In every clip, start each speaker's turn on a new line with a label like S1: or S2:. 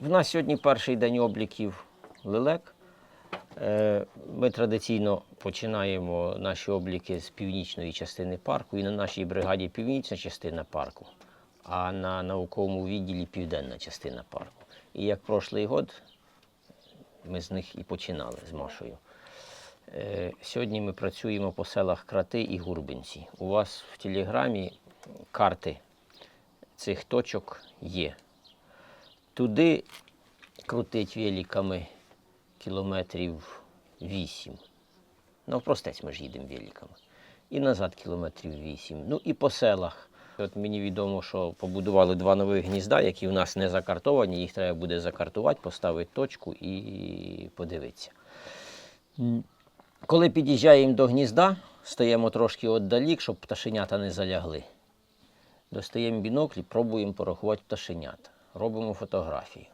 S1: В нас сьогодні перший день обліків лелек. Е, Ми традиційно починаємо наші обліки з північної частини парку. І на нашій бригаді північна частина парку, а на науковому відділі південна частина парку. І як прошлий год, ми з них і починали з Машою. Е, Сьогодні ми працюємо по селах Крати і Гурбинці. У вас в телеграмі карти цих точок є. Туди крутить великами кілометрів 8. Навпростець ми ж їдемо великами. І назад кілометрів 8. Ну і по селах. От мені відомо, що побудували два нових гнізда, які в нас не закартовані. Їх треба буде закартувати, поставити точку і подивитися. Коли під'їжджаємо до гнізда, стаємо трошки віддалік, щоб пташенята не залягли. Достаємо бінокль пробуємо порахувати пташенят. Робимо фотографію.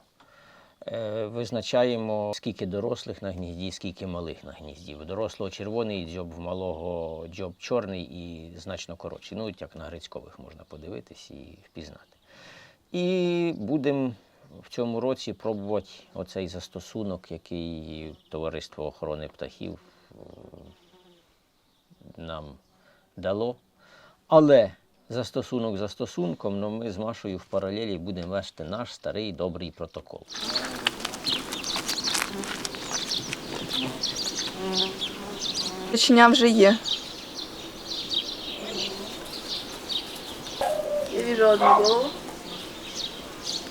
S1: Е, Визначаємо, скільки дорослих на гнізді, скільки малих на гнізді. У дорослого червоний дзьоб, в малого дзьоб чорний і значно коротший. Ну, як на грицькових можна подивитись і впізнати. І будемо в цьому році пробувати оцей застосунок, який Товариство охорони птахів е, нам дало. Але застосунок застосунком, але ми з Машою в паралелі будемо вести наш старий добрий протокол.
S2: Речення вже є. Я вижу одну голову.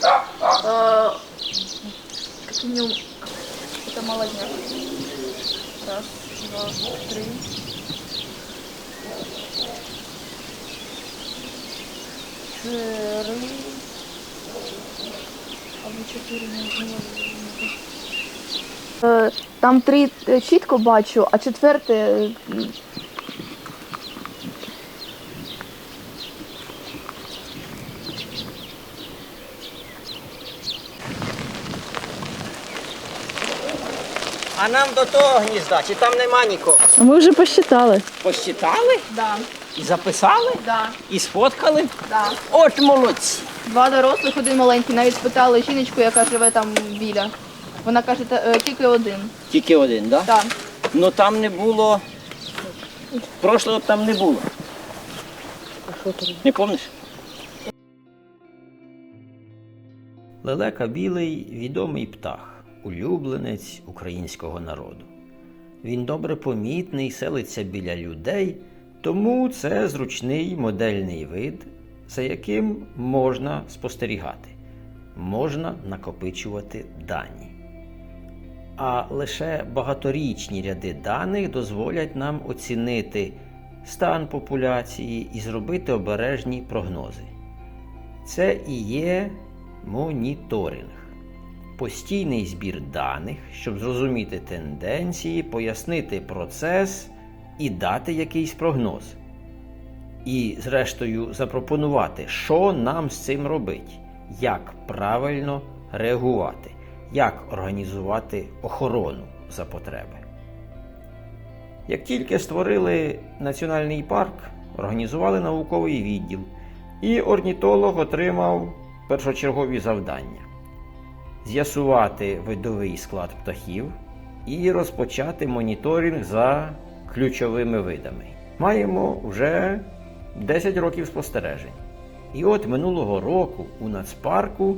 S2: А, как минимум, это молодняк. Раз, два, три. Три. Або чотири, не знаю. Е, Там три е, чітко бачу, а четверте. е,
S1: А нам до того гнізда, чи там нема нікого?
S2: А ми вже посчитали.
S1: Посчитали
S2: Да,
S1: і записали,
S2: да,
S1: і сфоткали.
S2: да.
S1: От молодці!
S2: Два дорослих, один маленький. Навіть спитали жіночку, яка живе там біля. Вона каже, е, тільки один.
S1: Тільки один, так? Да?
S2: Так.
S1: Ну там не було. Прошлого там не було. Не пам'ятаєш? Лелека білий відомий птах, улюбленець українського народу. Він добре помітний, селиться біля людей, тому це зручний модельний вид, за яким можна спостерігати, можна накопичувати дані. А лише багаторічні ряди даних дозволять нам оцінити стан популяції і зробити обережні прогнози. Це і є моніторинг. Постійний збір даних, щоб зрозуміти тенденції, пояснити процес і дати якийсь прогноз. І, зрештою, запропонувати, що нам з цим робити, як правильно реагувати, як організувати охорону за потреби. Як тільки створили національний парк, організували науковий відділ, і орнітолог отримав першочергові завдання з'ясувати видовий склад птахів і розпочати моніторинг за ключовими видами. Маємо вже 10 років спостережень. І от минулого року у нацпарку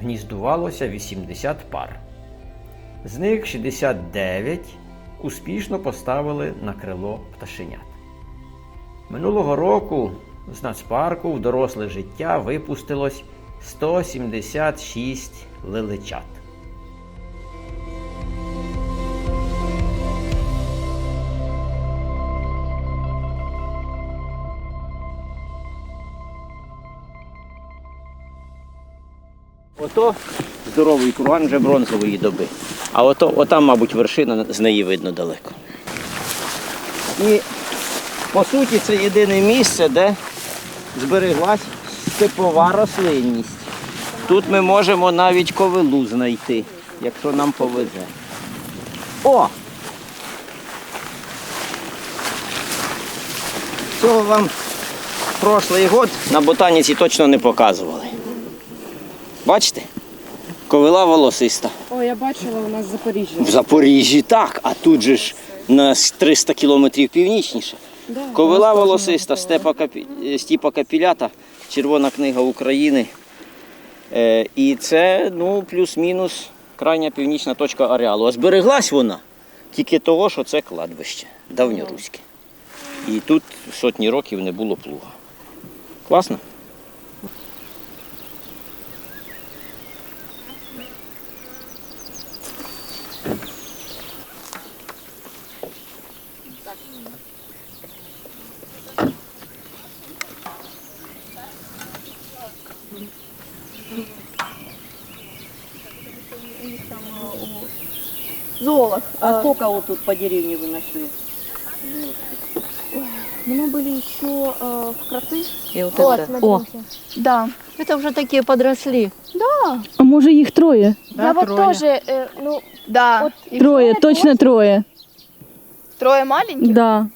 S1: гніздувалося 80 пар. З них 69 успішно поставили на крило пташенят. Минулого року з нацпарку в доросле життя випустилось 176 лелечат. Ото здоровий курган вже бронзової доби. А ото, отам, мабуть, вершина, з неї видно далеко. І по суті це єдине місце, де збереглась степова рослинність. Тут ми можемо навіть ковилу знайти, якщо нам повезе. О! Цього вам прошлий год на ботаніці точно не показували. Бачите? Ковила волосиста.
S3: О, я бачила у нас в Запоріжжі.
S1: В Запоріжжі так, а тут же ж на 300 кілометрів північніше.
S3: Да,
S1: Ковила волосиста, степа капі... е, стіпа капілята, Червона книга України. Е, і це ну, плюс-мінус крайня північна точка ареалу. А збереглась вона тільки того, що це кладбище давньоруське. І тут сотні років не було плуга. Класно?
S2: Золот.
S4: А сколько вот тут по деревне вы нашли?
S2: Мы были еще э, в кроты.
S4: И вот
S5: Вот,
S4: это.
S5: смотрите.
S2: Да.
S5: Это уже такие подросли.
S6: А може їх троє?
S5: Я вот тоже, э, ну,
S2: Да.
S5: Вот
S2: И
S6: Троє, точно троє.
S2: Трое маленьких.
S6: Да.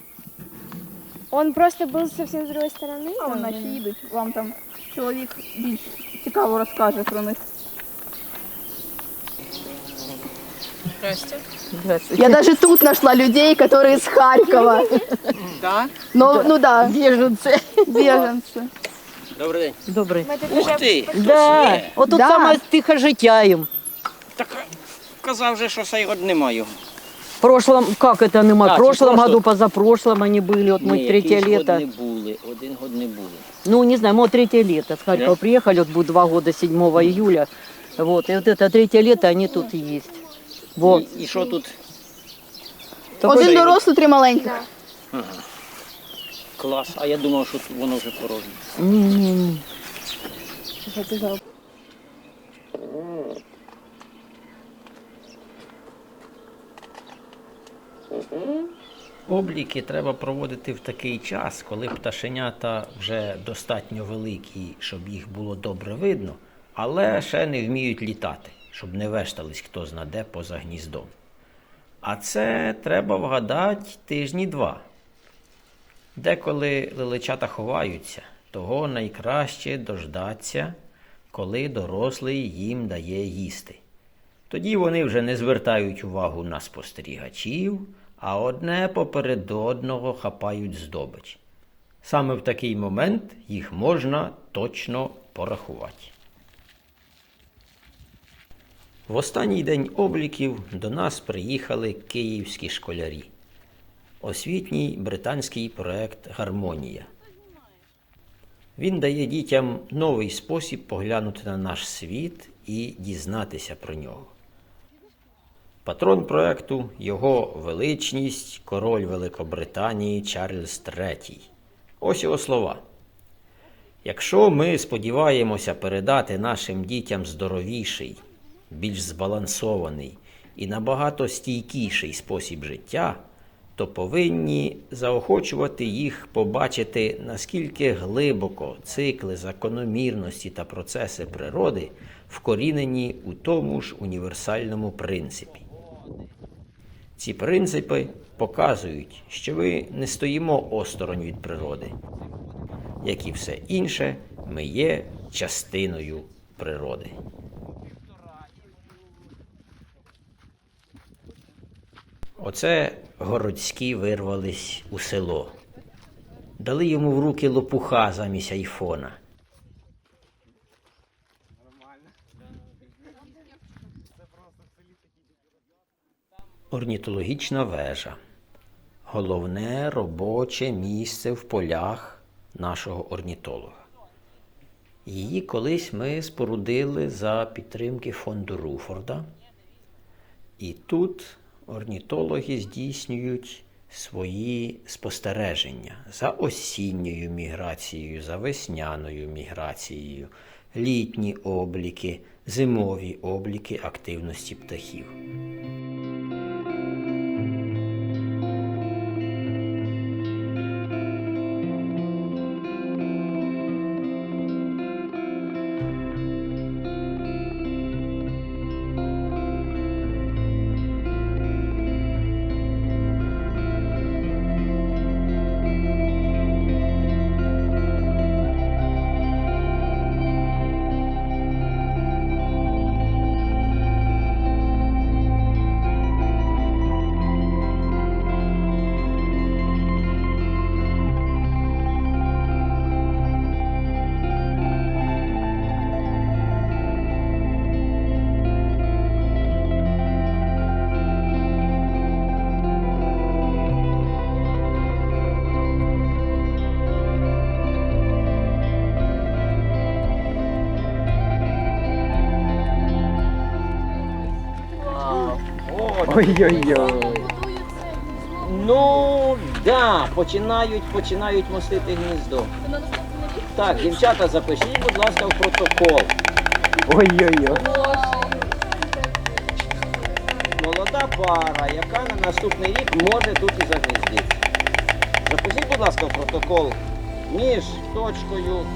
S5: он просто был совсем с другой стороны.
S2: А вон
S5: там,
S2: наші їдуть. Вам там чоловік більш цікаво розкаже про них.
S4: Здравствуйте.
S2: Я даже тут нашла людей, которые из Харькова.
S3: Да?
S2: Ну, ну да,
S4: Беженцы.
S2: беженцы.
S1: Добрий день.
S4: Добрый.
S5: Мы тут
S1: Ух
S5: уже
S1: ти! хто ж
S4: Да,
S1: є?
S4: вот тут
S2: Да.
S4: самое тихо життя їм.
S1: Так казав же, що сей год нема його.
S4: В прошлом, как это нема?
S1: А,
S4: В
S1: чи
S4: прошлом
S1: прошло?
S4: году, позапрошлом они были, вот мы
S1: Ні,
S4: третье
S1: якийсь
S4: лето.
S1: год не були, один год не були.
S4: Ну, не знаю, мы вот третье лето с Харькова
S1: Да?
S4: приехали, вот будет два года, 7 июля. Вот, и вот это третье лето, они тут и есть. Вот.
S1: І, і що тут?
S4: Такой
S2: Один
S1: же-
S2: дорослий, три маленьких.
S1: Клас. А я думав, що воно вже порожнє.
S4: Не-не-не.
S1: Обліки треба проводити в такий час, коли пташенята вже достатньо великі, щоб їх було добре видно, але ще не вміють літати, щоб не вештались хто знаде поза гніздом. А це треба вгадати тижні два. Деколи лелечата ховаються, того найкраще дождаться, коли дорослий їм дає їсти. Тоді вони вже не звертають увагу на спостерігачів, а одне поперед одного хапають здобич. Саме в такий момент їх можна точно порахувати. В останній день обліків до нас приїхали київські школярі. Освітній британський проект Гармонія. Він дає дітям новий спосіб поглянути на наш світ і дізнатися про нього. Патрон проекту його величність, король Великобританії Чарльз III. Ось його слова. Якщо ми сподіваємося передати нашим дітям здоровіший, більш збалансований і набагато стійкіший спосіб життя, то повинні заохочувати їх побачити, наскільки глибоко цикли закономірності та процеси природи вкорінені у тому ж універсальному принципі. Ці принципи показують, що ми не стоїмо осторонь від природи. Як і все інше, ми є частиною природи. Оце городські вирвались у село. Дали йому в руки лопуха замість айфона. Орнітологічна вежа. Головне робоче місце в полях нашого орнітолога. Її колись ми спорудили за підтримки фонду Руфорда. І тут орнітологи здійснюють свої спостереження за осінньою міграцією, за весняною міграцією, літні обліки, зимові обліки активності птахів.
S7: Ой-ой-ой.
S1: Ну, да, починають, починають мостити гніздо. Так, дівчата, запишіть, будь ласка, в протокол.
S7: Ой-ой-ой.
S1: Молода пара, яка на наступний рік може тут і загніздитися. Запишіть, будь ласка, в протокол між точкою